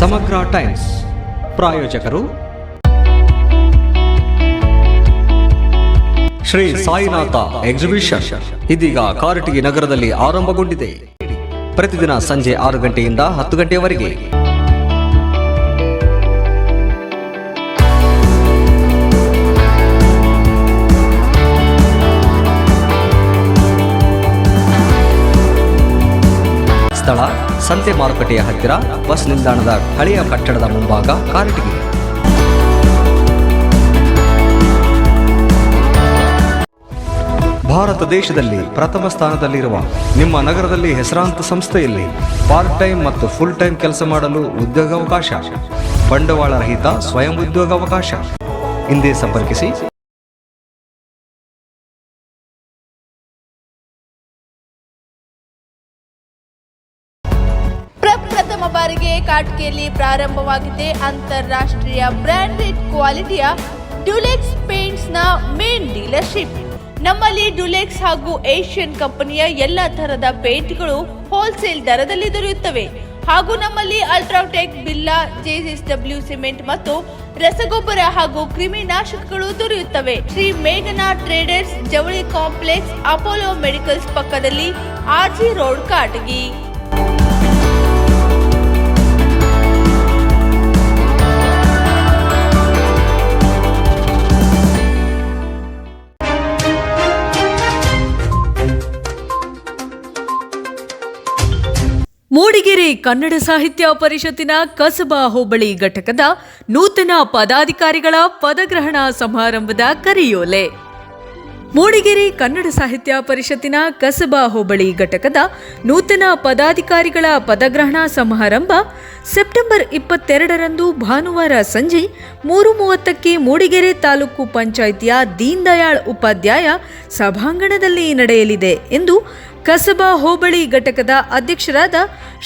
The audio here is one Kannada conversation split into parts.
ಸಮಗ್ರ ಟೈಮ್ಸ್ ಪ್ರಾಯೋಜಕರು. ಶ್ರೀ ಸಾಯಿನಾಥ ಎಕ್ಸಿಬಿಷನ್. ಇದೀಗ ಕಾರಟಗಿ ನಗರದಲ್ಲಿ ಆರಂಭಗೊಂಡಿದೆ. ಪ್ರತಿದಿನ ಸಂಜೆ ಆರು ಗಂಟೆಯಿಂದ ಹತ್ತು ಗಂಟೆಯವರೆಗೆ ಸ್ಥಳ ಸಂತೆ ಮಾರುಕಟ್ಟೆಯ ಹತ್ತಿರ ಬಸ್ ನಿಲ್ದಾಣದ ಹಳೆಯ ಕಟ್ಟಡದ ಮುಂಭಾಗ ಕಾರಟಗಿ ಭಾರತ ದೇಶದಲ್ಲಿ ಪ್ರಥಮ ಸ್ಥಾನದಲ್ಲಿರುವ ನಿಮ್ಮ ನಗರದಲ್ಲಿ ಹೆಸರಾಂತ ಸಂಸ್ಥೆಯಲ್ಲಿ ಪಾರ್ಟ್ ಟೈಮ್ ಮತ್ತು ಫುಲ್ ಟೈಮ್ ಕೆಲಸ ಮಾಡಲು ಉದ್ಯೋಗಾವಕಾಶ. ಬಂಡವಾಳ ರಹಿತ ಸ್ವಯಂ ಉದ್ಯೋಗಾವಕಾಶ. ಹಿಂದೆ ಸಂಪರ್ಕಿಸಿ ಪ್ರಪ್ರಥಮ ಬಾರಿಗೆ ಕಾಟ್ಕೆಯಲ್ಲಿ ಪ್ರಾರಂಭವಾಗಿದೆ ಅಂತಾರಾಷ್ಟ್ರೀಯ ಬ್ರ್ಯಾಂಡೆಡ್ ಕ್ವಾಲಿಟಿಯ ಡ್ಯುಲೆಕ್ಸ್ ಪೇಂಟ್ಸ್ನ ಮೇನ್ ಡೀಲರ್ಶಿಪ್. ನಮ್ಮಲ್ಲಿ ಡ್ಯುಲೆಕ್ಸ್ ಹಾಗೂ ಏಷ್ಯನ್ ಕಂಪನಿಯ ಎಲ್ಲ ತರಹದ ಪೇಂಟ್ಗಳು ಹೋಲ್ಸೇಲ್ ದರದಲ್ಲಿ ದೊರೆಯುತ್ತವೆ. ಹಾಗೂ ನಮ್ಮಲ್ಲಿ ಅಲ್ಟ್ರಾಟೆಕ್ ಬಿಲ್ಲಾ ಜೆಎಸ್ಡಬ್ಲ್ಯೂ ಸಿಮೆಂಟ್ ಮತ್ತು ರಸಗೊಬ್ಬರ ಹಾಗೂ ಕ್ರಿಮಿನಾಶಕಗಳು ದೊರೆಯುತ್ತವೆ. ಶ್ರೀ ಮೇಘನಾ ಟ್ರೇಡರ್ಸ್ ಜವಳಿ ಕಾಂಪ್ಲೆಕ್ಸ್ ಅಪೋಲೋ ಮೆಡಿಕಲ್ಸ್ ಪಕ್ಕದಲ್ಲಿ ಆರ್ಜಿ ರೋಡ್ ಕಾಟಗಿ. ಮೂಡಿಗೆರೆ ಕನ್ನಡ ಸಾಹಿತ್ಯ ಪರಿಷತ್ತಿನ ಕಸಬಾ ಹೋಬಳಿ ಘಟಕದ ನೂತನ ಪದಾಧಿಕಾರಿಗಳ ಪದಗ್ರಹಣ ಸಮಾರಂಭದ ಕರಿಯೋಲೆ. ಮೂಡಿಗೆರೆ ಕನ್ನಡ ಸಾಹಿತ್ಯ ಪರಿಷತ್ತಿನ ಕಸಬಾ ಹೋಬಳಿ ಘಟಕದ ನೂತನ ಪದಾಧಿಕಾರಿಗಳ ಪದಗ್ರಹಣ ಸಮಾರಂಭ ಸೆಪ್ಟೆಂಬರ್ ಇಪ್ಪತ್ತೆರಡರಂದು ಭಾನುವಾರ ಸಂಜೆ ಮೂರು ಮೂವತ್ತಕ್ಕೆ ಮೂಡಿಗೆರೆ ತಾಲೂಕು ಪಂಚಾಯಿತಿಯ ದೀನ್ ದಯಾಳ್ ಉಪಾಧ್ಯಾಯ ಸಭಾಂಗಣದಲ್ಲಿ ನಡೆಯಲಿದೆ ಎಂದು ಕಸಬಾ ಹೋಬಳಿ ಘಟಕದ ಅಧ್ಯಕ್ಷರಾದ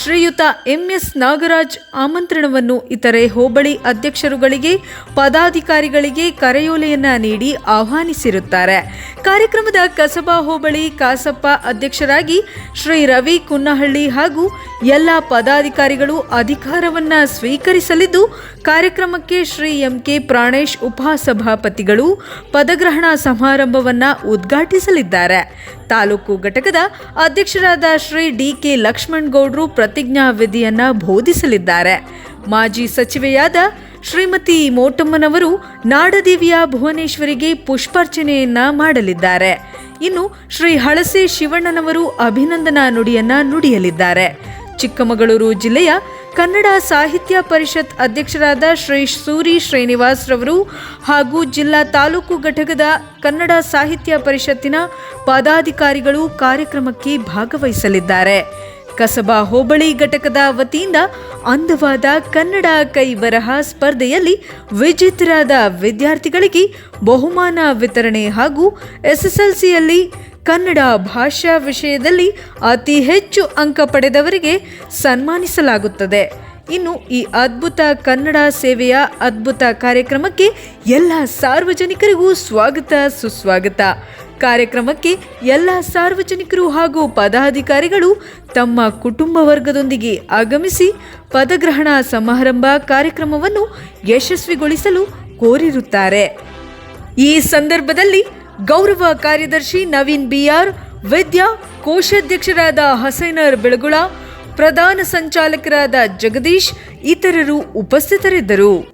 ಶ್ರೀಯುತ ಎಂಎಸ್ ನಾಗರಾಜ್ ಆಮಂತ್ರಣವನ್ನು ಇತರೆ ಹೋಬಳಿ ಅಧ್ಯಕ್ಷರುಗಳಿಗೆ, ಪದಾಧಿಕಾರಿಗಳಿಗೆ ಕರೆಯೋಲೆಯನ್ನ ನೀಡಿ ಆಹ್ವಾನಿಸಿರುತ್ತಾರೆ. ಕಾರ್ಯಕ್ರಮದ ಕಸಬಾ ಹೋಬಳಿ ಕಾಸಪ್ಪ ಅಧ್ಯಕ್ಷರಾಗಿ ಶ್ರೀ ರವಿ ಕುನ್ನಹಳ್ಳಿ ಹಾಗೂ ಎಲ್ಲ ಪದಾಧಿಕಾರಿಗಳು ಅಧಿಕಾರವನ್ನ ಸ್ವೀಕರಿಸಲಿದ್ದು, ಕಾರ್ಯಕ್ರಮಕ್ಕೆ ಶ್ರೀ ಎಂಕೆ ಪ್ರಾಣೇಶ್ ಉಪಸಭಾಪತಿಗಳು ಪದಗ್ರಹಣ ಸಮಾರಂಭವನ್ನ ಉದ್ಘಾಟಿಸಲಿದ್ದಾರೆ. ತಾಲೂಕು ಘಟಕದ ಅಧ್ಯಕ್ಷರಾದ ಶ್ರೀ ಡಿ ಕೆ ಲಕ್ಷ್ಮಣ್ ಗೌಡ್ರು ಪ್ರತಿಜ್ಞಾ ವಿಧಿಯನ್ನ ಬೋಧಿಸಲಿದ್ದಾರೆ. ಮಾಜಿ ಸಚಿವೆಯಾದ ಶ್ರೀಮತಿ ಮೋಟಮ್ಮನವರು ನಾಡದೇವಿಯ ಭುವನೇಶ್ವರಿಗೆ ಪುಷ್ಪಾರ್ಚನೆಯನ್ನ ಮಾಡಲಿದ್ದಾರೆ. ಇನ್ನು ಶ್ರೀ ಹಳಸೆ ಶಿವಣ್ಣನವರು ಅಭಿನಂದನಾ ನುಡಿಯನ್ನ ನುಡಿಯಲಿದ್ದಾರೆ. ಚಿಕ್ಕಮಗಳೂರು ಜಿಲ್ಲೆಯ ಕನ್ನಡ ಸಾಹಿತ್ಯ ಪರಿಷತ್ ಅಧ್ಯಕ್ಷರಾದ ಶ್ರೀ ಸೂರಿ ಶ್ರೀನಿವಾಸ್ ರವರು ಹಾಗೂ ಜಿಲ್ಲಾ ತಾಲೂಕು ಘಟಕದ ಕನ್ನಡ ಸಾಹಿತ್ಯ ಪರಿಷತ್ತಿನ ಪದಾಧಿಕಾರಿಗಳು ಕಾರ್ಯಕ್ರಮಕ್ಕೆ ಭಾಗವಹಿಸಲಿದ್ದಾರೆ. ಕಸಬಾ ಹೋಬಳಿ ಘಟಕದ ವತಿಯಿಂದ ಅಂದವಾದ ಕನ್ನಡ ಕೈ ಬರಹ ಸ್ಪರ್ಧೆಯಲ್ಲಿ ವಿಜೇತರಾದ ವಿದ್ಯಾರ್ಥಿಗಳಿಗೆ ಬಹುಮಾನ ವಿತರಣೆ ಹಾಗೂ ಎಸ್ಎಸ್ಎಲ್ಸಿಯಲ್ಲಿ ಕನ್ನಡ ಭಾಷಾ ವಿಷಯದಲ್ಲಿ ಅತಿ ಹೆಚ್ಚು ಅಂಕ ಪಡೆದವರಿಗೆ ಸನ್ಮಾನಿಸಲಾಗುತ್ತದೆ. ಇನ್ನು ಈ ಅದ್ಭುತ ಕನ್ನಡ ಸೇವೆಯ ಅದ್ಭುತ ಕಾರ್ಯಕ್ರಮಕ್ಕೆ ಎಲ್ಲ ಸಾರ್ವಜನಿಕರಿಗೂ ಸ್ವಾಗತ, ಸುಸ್ವಾಗತ. ಕಾರ್ಯಕ್ರಮಕ್ಕೆ ಎಲ್ಲ ಸಾರ್ವಜನಿಕರು ಹಾಗೂ ಪದಾಧಿಕಾರಿಗಳು ತಮ್ಮ ಕುಟುಂಬ ವರ್ಗದೊಂದಿಗೆ ಆಗಮಿಸಿ ಪದಗ್ರಹಣ ಸಮಾರಂಭ ಕಾರ್ಯಕ್ರಮವನ್ನು ಯಶಸ್ವಿಗೊಳಿಸಲು ಕೋರಿರುತ್ತಾರೆ. ಈ ಸಂದರ್ಭದಲ್ಲಿ ಗೌರವ ಕಾರ್ಯದರ್ಶಿ ನವೀನ್ ಬಿಆರ್ ವಿದ್ಯಾ ಕೋಶಾಧ್ಯಕ್ಷರಾದ ಹಸೈನರ್ ಬೆಳಗುಳ ಪ್ರಧಾನ ಸಂಚಾಲಕರಾದ ಜಗದೀಶ್ ಇತರರು ಉಪಸ್ಥಿತರಿದ್ದರು.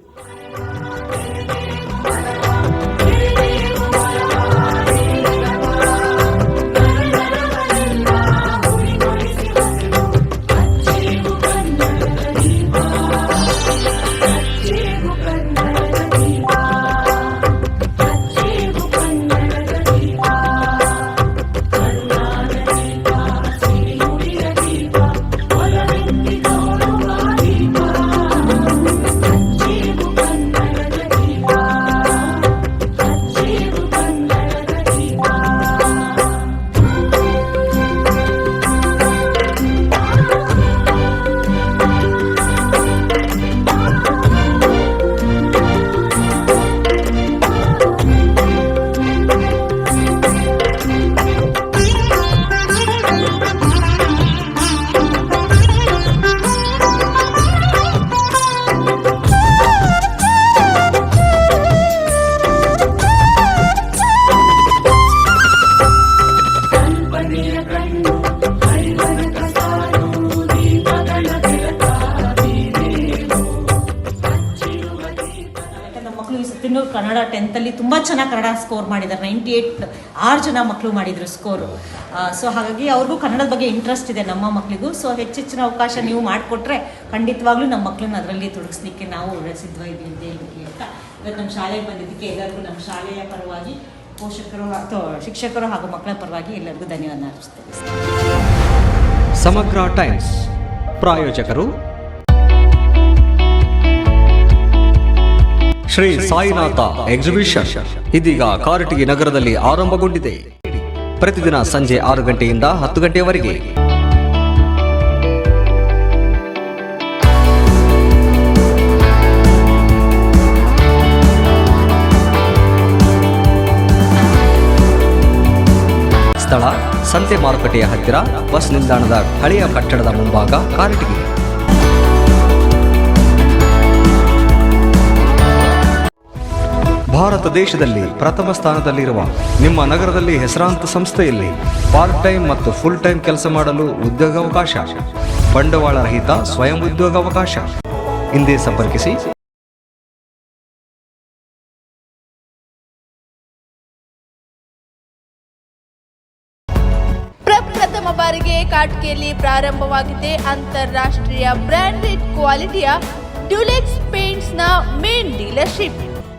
ಕನ್ನಡ ಟೆಂತಲ್ಲಿ ತುಂಬ ಚೆನ್ನಾಗಿ ಕನ್ನಡ ಸ್ಕೋರ್ ಮಾಡಿದ್ದಾರೆ. ನೈಂಟಿ ಏಯ್ಟ್ ಆರು ಜನ ಮಕ್ಕಳು ಮಾಡಿದರು ಸ್ಕೋರು ಸೊ ಹಾಗಾಗಿ ಅವ್ರಿಗೂ ಕನ್ನಡದ ಬಗ್ಗೆ ಇಂಟ್ರೆಸ್ಟ್ ಇದೆ ನಮ್ಮ ಮಕ್ಕಳಿಗೂ ಸೊ ಹೆಚ್ಚೆಚ್ಚಿನ ಅವಕಾಶ ನೀವು ಮಾಡಿಕೊಟ್ರೆ ಖಂಡಿತವಾಗ್ಲೂ ನಮ್ಮ ಮಕ್ಕಳನ್ನ ಅದರಲ್ಲಿ ತೊಡಗಿಸ್ಲಿಕ್ಕೆ ನಾವು ಸಿದ್ಧವಾಗಿದ್ದೀವಿ ಅಂತ ಇವತ್ತು ನಮ್ಮ ಶಾಲೆಗೆ ಬಂದಿದ್ದಕ್ಕೆ ಎಲ್ಲರಿಗೂ ನಮ್ಮ ಶಾಲೆಯ ಪರವಾಗಿ ಪೋಷಕರು ಅಥವಾ ಶಿಕ್ಷಕರು ಹಾಗೂ ಮಕ್ಕಳ ಪರವಾಗಿ ಎಲ್ಲರಿಗೂ ಧನ್ಯವಾದ ಅರ್ಪಿಸ್ತೇನೆ. ಸಮಗ್ರ ಟೈಮ್ಸ್ ಪ್ರಾಯೋಜಕರು ಶ್ರೀ ಸಾಯಿನಾಥ ಎಕ್ಸಿಬಿಷನ್ ಇದೀಗ ಕಾರಟಗಿ ನಗರದಲ್ಲಿ ಆರಂಭಗೊಂಡಿದೆ. ಪ್ರತಿದಿನ ಸಂಜೆ ಆರು ಗಂಟೆಯಿಂದ ಹತ್ತು ಗಂಟೆಯವರೆಗೆ ಸ್ಥಳ ಸಂತೆ ಮಾರುಕಟ್ಟೆಯ ಹತ್ತಿರ ಬಸ್ ನಿಲ್ದಾಣದ ಹಳೆಯ ಕಟ್ಟಡದ ಮುಂಭಾಗ ಕಾರಟಗಿ. ಭಾರತ ದೇಶದಲ್ಲಿ ಪ್ರಥಮ ಸ್ಥಾನದಲ್ಲಿರುವ ನಿಮ್ಮ ನಗರದಲ್ಲಿ ಹೆಸರಾಂತ ಸಂಸ್ಥೆಯಲ್ಲಿ ಪಾರ್ಟ್ ಟೈಮ್ ಮತ್ತು ಫುಲ್ ಟೈಮ್ ಕೆಲಸ ಮಾಡಲು ಉದ್ಯೋಗಾವಕಾಶ. ಬಂಡವಾಳ ರಹಿತ ಸ್ವಯಂ ಉದ್ಯೋಗಾವಕಾಶ. ಹಿಂದೆ ಸಂಪರ್ಕಿಸಿ. ಪ್ರಪ್ರಥಮ ಬಾರಿಗೆ ಕಾಟ್ಕೆಯಲ್ಲಿ ಪ್ರಾರಂಭವಾಗಿದೆ ಅಂತಾರಾಷ್ಟ್ರೀಯ ಬ್ರಾಂಡೆಡ್ ಕ್ವಾಲಿಟಿಯ ಡ್ಯುಲೆಕ್ಸ್ ಪೇಂಟ್ಸ್ನ ಮೇನ್ ಡೀಲರ್ಶಿಪ್